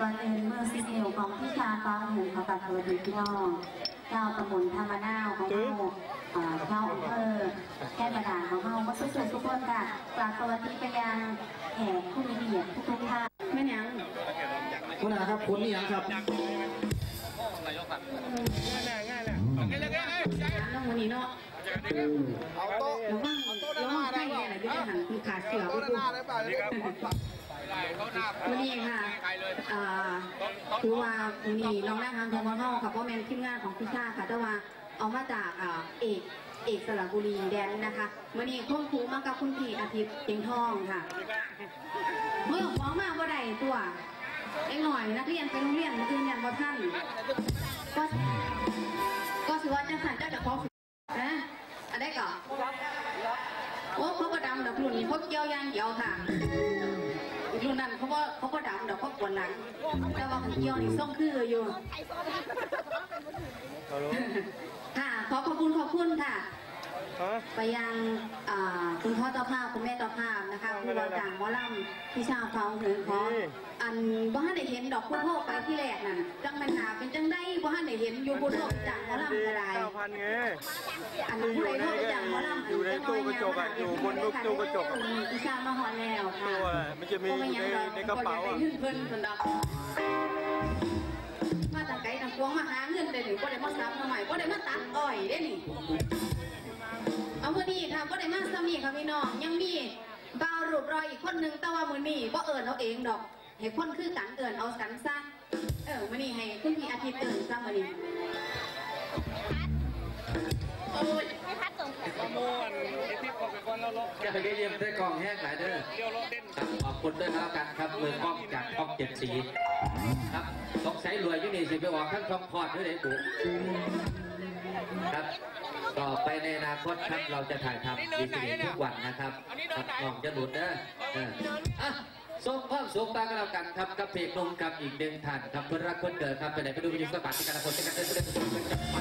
ก่อนอื่นเมื่อสิบนิ้วของพี่ชาฟ้าหนึ่งขอกราบสวัสดีพี่น้องเจ้าตำบลธรรมนาวของเราเอ่อเจ้าอำเภอแค่ประดานของเราก็สุดๆทุกคนค่ะกราบสวัสดีไปยังแขกผู้มีเกียรติทุกๆท่านแม่ยังคุณอาครับคุณนี่ยังครับน้องวันนี้เนาะเอาโต๊ะระวังระวังใกล้เนี่ยนะที่จะหันคุณขาเสือไปหคุณน้าได้ป่ะนี่ครับวันนี้ค่ะ อ่าคือว่าวันนี้น้องนั่งทางทงมาเข้าค่ะเพราะแมนทีมงานของพิชาค่ะแต่ว่าเอามาจากอ่าเอกเอกสระบุรีแดนนะคะวันนี้คุณครูมากับคุณพี่อาทิตย์เตียงทองค่ะเมื่อฟ้องมาบ่ได้ตัวเอ็งหน่อยนักเรียนไปโรงเรียนนักเรียนบ่ท่านก็ก็สิว่าจังสันเจ้าจะขอฝึกนะอันได้ก่อนโอ้เขาก็ดำดอกรุ่นนี้เขาเกี่ยวยางเดียวค่ะ รุ่นนั้นเขาก็เขาก็ดำดอกเขาปวดหลังแต่ว่าของเกี่ยวนี่ส่งคืออยู่ค่ะขอขอบคุณขอบคุณค่ะ ไปยังอ่าคุณพ่อเจ้าภาพคุณแม่เจ้าภาพนะคะผู้บริจาคหมอลำพี่ชาวฟังถึงขออันบ่ฮันได้เห็นดอกพุทโธไปที่แรกนั่นจังมันหาเป็นจังได้บ่ฮันได้เห็นอยู่บนโลกจากหมอลำก็ได้เก้าพันไงอันนี้ผู้ใดโทษไปจากหมอลำอยู่ในตู้กระจกอะอยู่บนลูกตู้กระจกอะพี่ชาวมาฮอดแล้วค่ะตัวอะไรมันจะมีอยู่ในในกระเป๋าอะเพิ่นเพิ่นดอกมาจากไกลทางกวงมาหาเงินได้หนิบ่ได้มาซับมาใหม่บ่ได้มาตัดอ้อยได้นี่ เอามือนี้ค่ะบ่ได้มาซ้ำนี่ค่ะพี่น้องยังมีบ่าวรูปรอยอีกคนนึงแต่ว่ามือนี้บ่เอิ้นเอาเองดอกให้คนคือกันเอิ้นเอากันซะเออมือนี้ให้คุณพี่อาทิตย์เอิ้นซะมือนี้โอ้ยประมวลไอ้ที่ขอไปก่อนแล้วลบแกไปเยี่ยมได้กองแห้งหลายเด้อเดี๋ยวรถเต้นครับขอบคุณด้วยแล้วกันครับมือกล้องจากช่องเจ็ดสีครับสงสัยรวยยู่นี่สิไปออกข้างช่องคอดด้วยเลยปุ๊ครับ ต่อไปในอนาคตครับเราจะถ่ายทำดีทีทุกวันนะครับครับน้องจะหลุดเด้อเอออะส่งความสุขตามกันแล้วกันครับกับเพลงนมกับอีกหนึ่งท่านครับเพื่อนรักเพื่อนเกิดครับไปไหนไปดูวิญญาณสบัดที่การคนที่การเดินเดินเดินเดินจะไป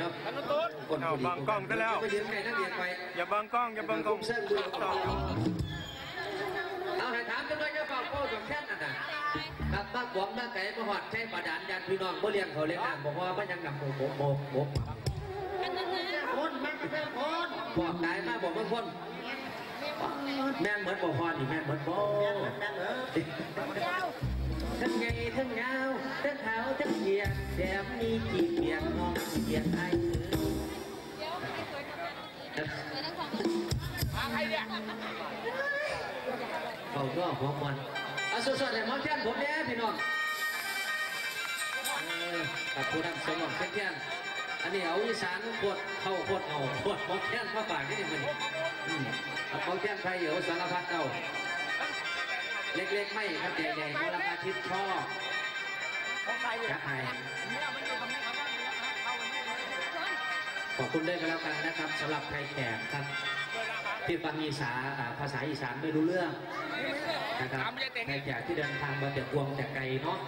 ต้องมาบีเนาะกันตุ้นคนเอาผู้ดีบังกล้องได้แล้ว ไปยืนไกลนักเรียนไปอย่าบังกล้องอย่าบังกล้องเส้นบุญเอาให้ถามกันด้วยจะเป่าโป้กับแค่นั้นนะครับบ้านหวงบ้านไก่มาหอดใช้ประดานยันพี่น้องบ่เลี้ยงเขาเลี้ยงน้ำบอกว่าไม่ยังนำโมโมโมโมคนแม่ก็เป็นคนบอกได้มาบอกบางคนแม่นเหมือนบอกพอนี่แม่นเหมือนบ่ ทั้งไงทั้งเงาทั้งขาวทั้งเกียงแถมมีจีเกียงมองเกียงไอ้มาใครเนี่ยเขาก็หัวมันอะสดๆเลยหมอแค้นผมเนี่ยพี่น้องเออกับผู้นำสมองแค้นอันนี้เอาอีสานปวดเข้าปวดเอาปวดหมอแค้นมาฝากนี่มันมอาหมอแค้นไทยเหรอสารพัดเอา เล็กๆไม่ครับใหญ่ๆเขาราคาทิพย์ชอบของใครเนี่ยจะหายเนี่ยมันอยู่ตรงนี้ครับเข้าวันนี้ขอบคุณด้วยกันแล้วกันนะครับสำหรับไทยแขกครับที่ฟังอีสานอ่าภาษาอีสานไม่รู้เรื่องนะครับตามผู้ใหญ่เต็งไทยแขกที่เดินทางมาจากกวงจากไกลเนาะ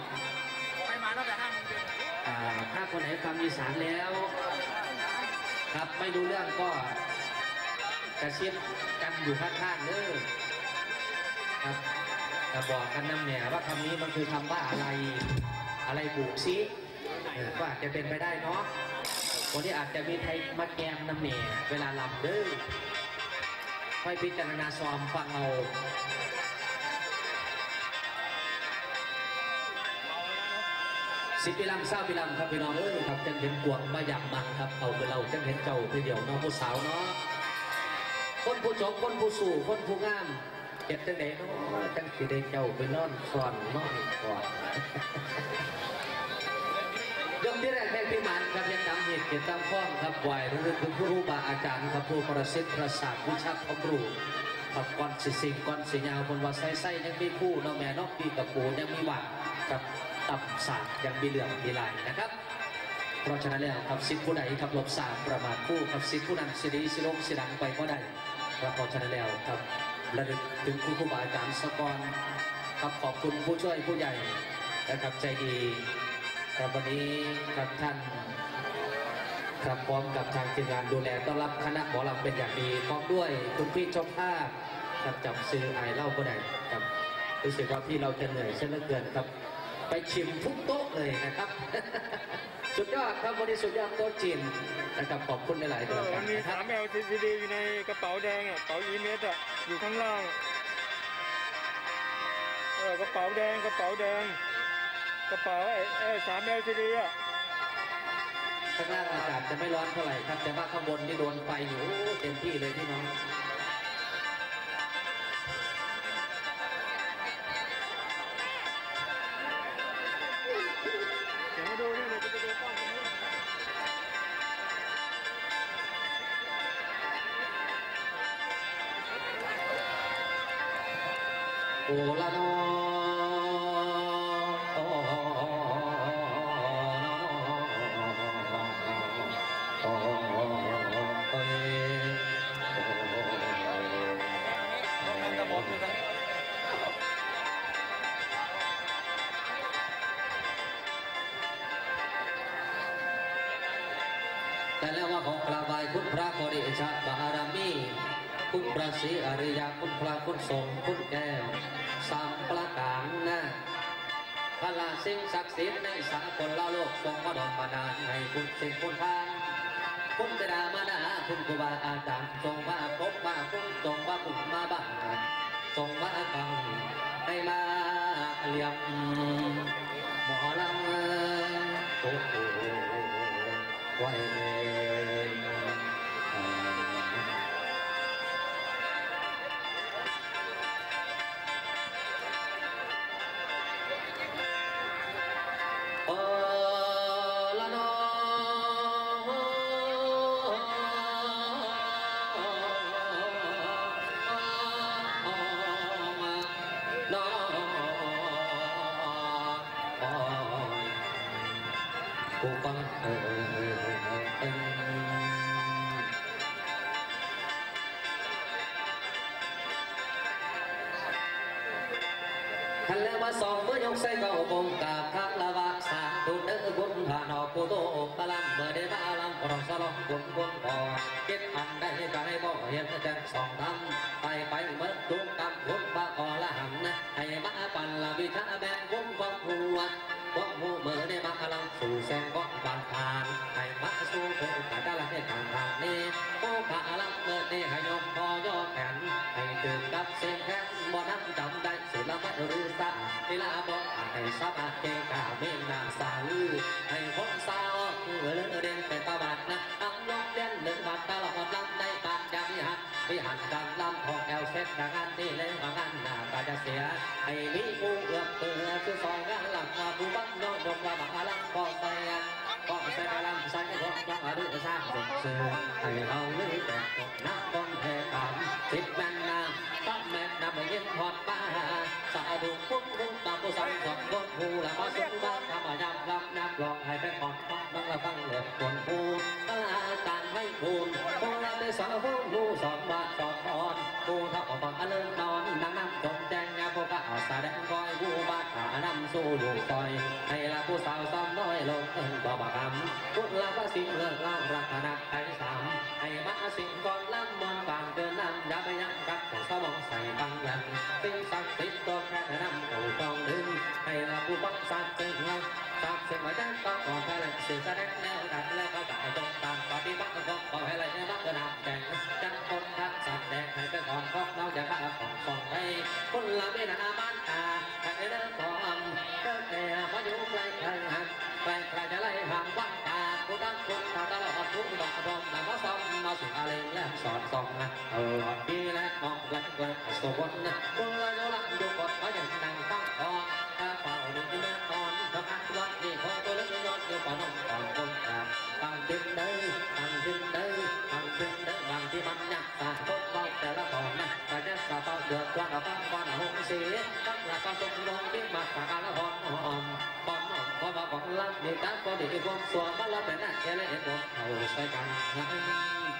ไม่มาตั้งแต่ห้าโมงเย็นอ่าถ้าคนไหนฟังอีสานแล้ว ครับไม่รู้เรื่องก็กระซิบกันอยู่ข้างๆเด้อครับ แต่บอกกันน้ำแหน่ว่าคำนี้มันคือคำว่าอะไร อะไรบุกซิเออก็อาจจะเป็นไปได้เนาะวันนี้อาจจะมีไทยมาแกมน้ำแหน่เวลาลำเด้อค่อยพิจารณาซ้อมฟังเอาสิบปีลำเศร้าปีลำครับพี่น้องเอ้ยครับจังเห็นกวงมาอยากมันครับเอาไปเราจังเห็นเจ้าทีเดียวน้องผู้สาวเนาะคนผู้จบคนผู้สู่คนผู้งาม เจ็ดจังไดเนาะจังสิได้เจ้าไปนอนซ่อนนอนก่อนยกที่แรกแห่พิมานครับยังนำเหตุเกียรติตามข้องครับไหวหรือคุณครูบาอาจารย์ครับผู้ประสิทธิ์ประสาทวิชาความรู้ครับก่อนสิสิงก่อนสิยาวคนว่าไส้ไส้ยังมีผู้เน้องแม่นอกปีกับปูยังมีหวัดกับตับสาดยังมีเหลืองมีลายนะครับเพราะฉะนั้นแล้วครับสิทธิผู้ใดครับหลบสามประมาทผู้ครับสิทธิผู้นั้นสิริสิลงสิดังไปก็ได้ครับเพราะฉะนั้นแล้วครับ ระลึกถึงครูครูบาอาจารย์สกอนครับขอบคุณผู้ช่วยผู้ใหญ่นะครับใจดีครับวันนี้ครับท่านครับพร้อมกับทางทีมงานดูแลต้อนรับคณะหมอลำเป็นอย่างดีพร้อมด้วยคุณพี่เจ้าภาพครับจับซื้อไอเล่าก็ได้ครับรู้สึกว่าพี่เราจะเหนื่อยเช่นเกินครับ ไปชิมทุกโต๊ะเลยนะครับ สุดยอดครับวันนี้สุดยอดโต๊ะจีนนะครับขอบคุณหลายๆเอตัวอกัมันนมีนะครัสาบม LCD อยู่ในกระเป๋าแดงอะกระเป๋าอีเมสอะอยู่ข้างล่างเออกระเป๋าแดงกระเป๋าแดง กระเป๋าไอ้ไอ้สาม LCD อะข้างล่างอากาศจะไม่ร้อนเท่าไหร่ครับแต่ว่าข้างบนที่โดนไฟอยู่โอ้เต็มที่เลยพี่น้อง โอล ระศรีอริยคุณพระคุณสงฆ์คุณแก้วสามประการนะพละสิ่งศักดิ์สิทธิ์ในสากลโลกทรงมาดลบันดาลให้คุณสิ่งคุณทางคุณบิดามาดาคุณครูบาอาจารย์ทรงมาพบมาคุณทรงมาคุณมาบ้านทรงมาฟังให้มาเลี้ยงหมอลำโอ้โหไว้ คันแล้วมาสองเมื่อยกใส่ก็บงกาคักละวาสามตุนเด้อบุญผานอกกูโตอกตะลังเมื่อได้มาลังปรองสลองบุญบุญพอเก็บอันได้ก็ให้บ่เห็นแต่สองทำไปไปเมื่อจุกกับบุญบาออละหันนะให้มาปันละวิชาแบ่งบุญบังหัว วมูเมื่อได้มาพลังสู่แสงก้อนบานผ่านให้มาสู่โคกาดาละให้ทางทางนี้โคกาลังเมื่อได้ให้ยกคอย่อแขนให้ถึงกับเสียงแขนบ่นั้นจำได้ศิลปะหรือสาเวลาบ่ให้สาบาเกกาเมนนาสาลือให้คนสาวเออเด่นเป็นประวัตินะอังลงเด่นหนึ่งบัดตลอดลำใน วิหันวิหันกันลำของแอลเซ็ตดังอันที่เล่นงานหน้าก็จะเสียให้มีผู้เอื้อเปือคือซอยงานหลังมาผู้บังนนอนยกละบังลังก็ใส่ก็ใส่กะลำใส่คนจังหรือสร้างสุดเสือให้เราลือแต่ตกนักบนแทกันสิบแม่นนาตั้งแม่นนำยินพอดป้าสาธุพุ่งพุ่งตามผู้สั่งสอนคนผู้ละมาสุขบ้านทำมายำลำนับลองให้ไปก่อนฟังบังละฟังเหลือคนผู้ตลาดต่างให้คุณโบราณได้สอนผู้าก่อนอนนอนนั่งนั่งจงแจ้งยาพวกก็เอาแสดงก้อยผู้บาดหานำสู้อยู่ซอย ให้ละผู้สาวซ้อมน้อยลงเอินบ่บคำพุทธละพระสิงเลิกเล่ารักนักไทยสามให้มาสิ่งก่อนล้ำมอนต่างเดินน้ำอย่าไปยังกัดของสมองใส่บังยันสิ่งศักดิ์สิทธิ์ก็แค่น้ำตัวจองดึงให้ละผู้บังสัตว์จึงาสักเสียงไว้ได้ก็ก่อนแค่เลสื่อแสดงแนวดัดแล้วก็จะตรง พอมาบอกลักมีการพอดีความสวยมาละเป็นน่ะแค่เลยเห็นผมเอาใส่กันนะ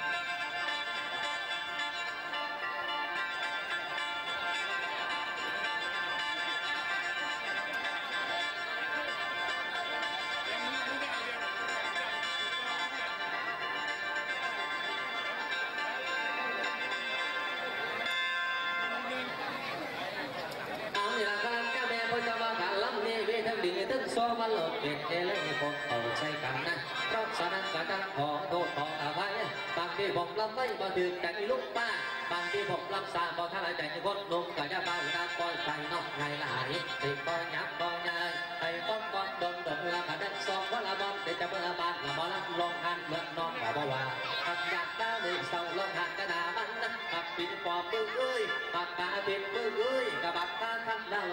เด็ดเอเลยพบเอาใส่กันนะเพราะฉะนั้นก็จะขอโทษขออภัยบางที่ผมลำไม่มาถึงใจลูกป้าบางที่ผมลำสาบอกท่านใจคนลุงก็จะเบาหน้าปล่อยใจนอกไงหลายติดป่อยยับป่อยยายไปป้องป้องดนดนละกันดันสองว่าละบอลเดี๋ยวจะเมื่อบ้านละบอลลงหันเมื่อนอนกับว่าขับอยากได้เลยเศร้าลงหันกระดามันนะขับปิดปอบมือเอ้ยขับกาปิดมือเอ้ยกับบัตรตาทันดาวพยา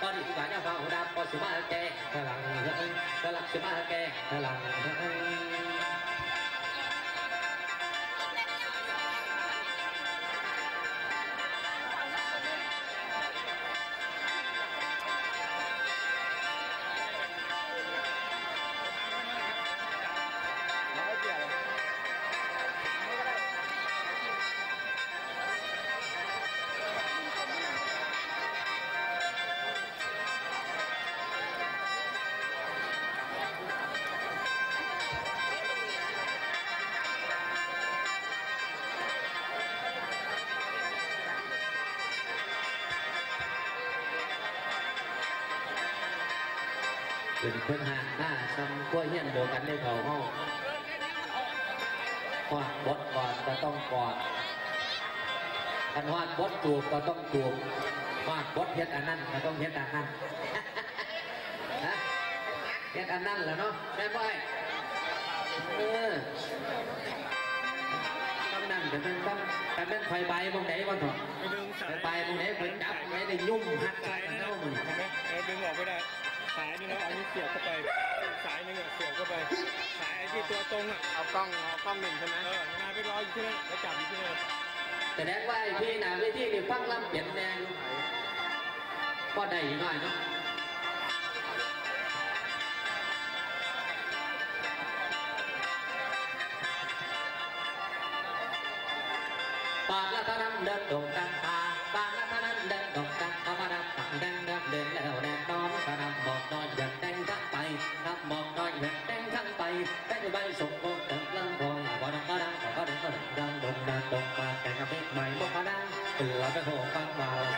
นี้ละตอนนี้ที่บ้านจะฟังดำพอสิ เป็นเพื่อนหาหน้าซ้ำกล้วยเฮี้ยนโบกันในเขาห้องวาดบดก่อนก็ต้องกอดกันวาดบดจูบก็ต้องจูบวาดบดเฮ็ดอันนั้นก็ต้องเฮ็ดอันนั้นฮะเฮ็ดอันนั้นแหละเนาะแม่นบ่ไอ้เออต้องนั่นแต่เป็นต้องแต่เป็นไฟใบมองไหนบ้างเถอะไปดึงสายไปไปมองไหนไปจับมองไหนได้ยุ่มหักใจกันเท่ามึงเห็นไหมเออดึงออกไม่ได้ สายนึงแล้วอันนี้เสียบเข้าไป สายนึงอะเสียบเข้าไป สายไอ้ที่ตัวตรงอะ เอากล้องเอากล้องหนึ่งใช่ไหมเอองานไปรออยู่ที่นั่นแล้วจับอยู่ที่นั่นแสดงว่าไอ้พี่หนาเวทีนี่ฟังลำเปลี่ยนแนงก็ได้อยู่หน่อยเนาะปาละทนันเดินดงดังตา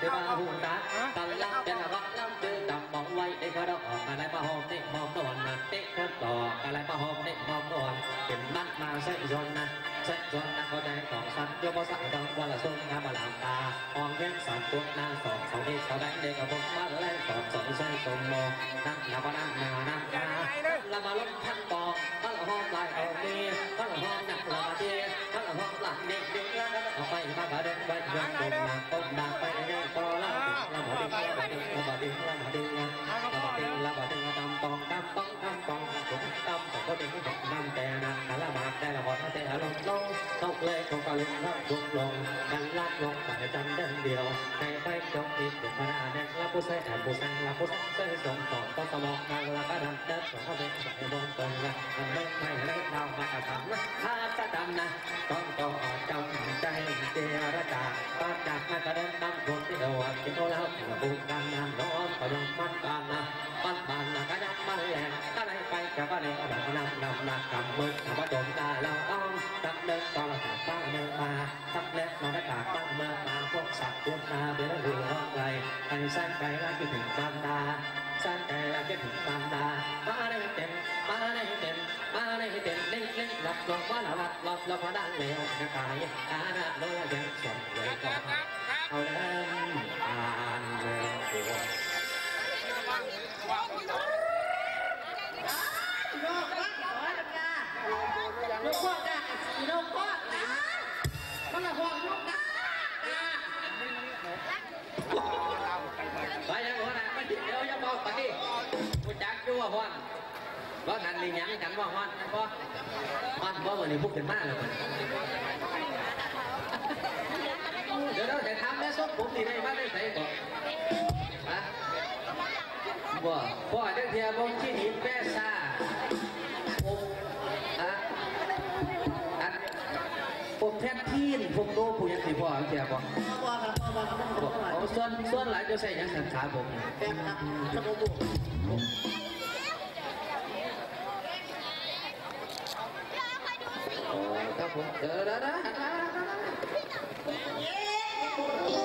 เสียมาหูตาตะลังจะระวังลำตื้อดำมองไว้ได้ก็ดอกอะไรมาหอมนี่หอมนวลนนะเตะก็ต่ออะไรมาหอมนี่หอมนวลเป็นมัดมาใส่ยนนะใส่จวนนักก็ได้ของสัตว์โยมสักดังวันละส่งงานมาลามตาอองเว้นสามตัวนางสองสองที่เขาได้เด็กกับผมมาแล่สองสองใส่สมโมนั่งนาบนั่งนานั่งนาละมาล้มทั้งปองมาละหองลายเอาดีมาละห้องนักหละมาเดีมาละหองหลังเด็กเด็กแล้วเอาไปมากระเด็นไปเดิน แต่ลงลงตกเลยของกะลุงรับทุกลงกันลากลงแต่จำเดินเดียวใครไปจงอีกเป็นพระแนงละผู้ใส่แอบผู้สั่งละผู้ใส่ส่งต่อต้องสมองมาละก็ดำเดินสองเขาเป็นสายบงตรงละ คนที่เดียวกินแล้วบุกกันน้ำร้อนก็ยังมันกันนะมันมันนะก็ยังมันแรงก็ได้ไปกับอะไรก็แบบนำนำนำกำมือทำว่าโดนตาเราอ้อมตักเล็กตอนละตักตั้งเมื่อมาตักเล็กมาได้ตากตั้งเมื่อมาพวกสสักตัวตาเบื่อหัวไกลไอ้สร้างไกลรักจะถึงบางดาสร้างไกลรักจะถึงบางดามาได้เต็มมาได้เต็มมาได้เต็มเล่นเล่นหลับหลงว่าหลับหลับหลับพอดังแล้วกระกายอาณาโลละยังสนเลยก็ครับครับเอ ว่าฮ้อนว่ากันละห่วงลูกจ้าไปยังหัวหน้ามันเดี๋ยวจะบอกไปกูจักอยู่ว่าฮ้อนว่าหันนี่หยังกันว่าฮ้อนนั่นบอนบ่วันนี้พวกขึ้นมาแล้วมันเดี๋ยวเราจะทำแม่ส้ม ผมนี่ได้มาได้ใส่ก่อนฮะบ่พ่อเด็กเทียบ่ขี้หินแป้ซ่าผมอะอันผมแทบทีนผมโตผู้ยังสิพ่อเทียบ่พ่อครับพ่อครับพ่อครับพ่อครับเอาส่วนส่วนหลายจะใส่ยังสันขาผมแป๊บครับสมบูรณ์โอ้ครับผมเดี๋ยวเดี๋ย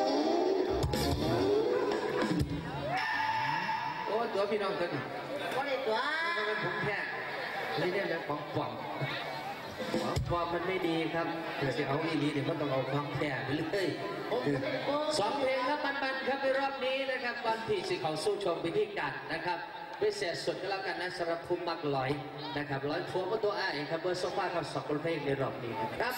ว พี่น้องตัวนี้ว่าได้ตัวมันเป็นผมแค่นี่เนี่ยเรื่องของปลอมของปลอมมันไม่ดีครับเดี๋ยวจะเอาอีนีเดี๋ยวก็ต้องเอาของแท้ไปเลยสองเพลงครับปันๆครับในรอบนี้นะครับวันที่สิเขาสู้ชมพิธีการนะครับพิเศษสุดก็แล้วกันนะสำหรับภูมิมักลอยนะครับร้อยทัวร์ก็ตัวอ้ายครับเบอร์โซฟาครับสองเพลงในรอบนี้นะครับ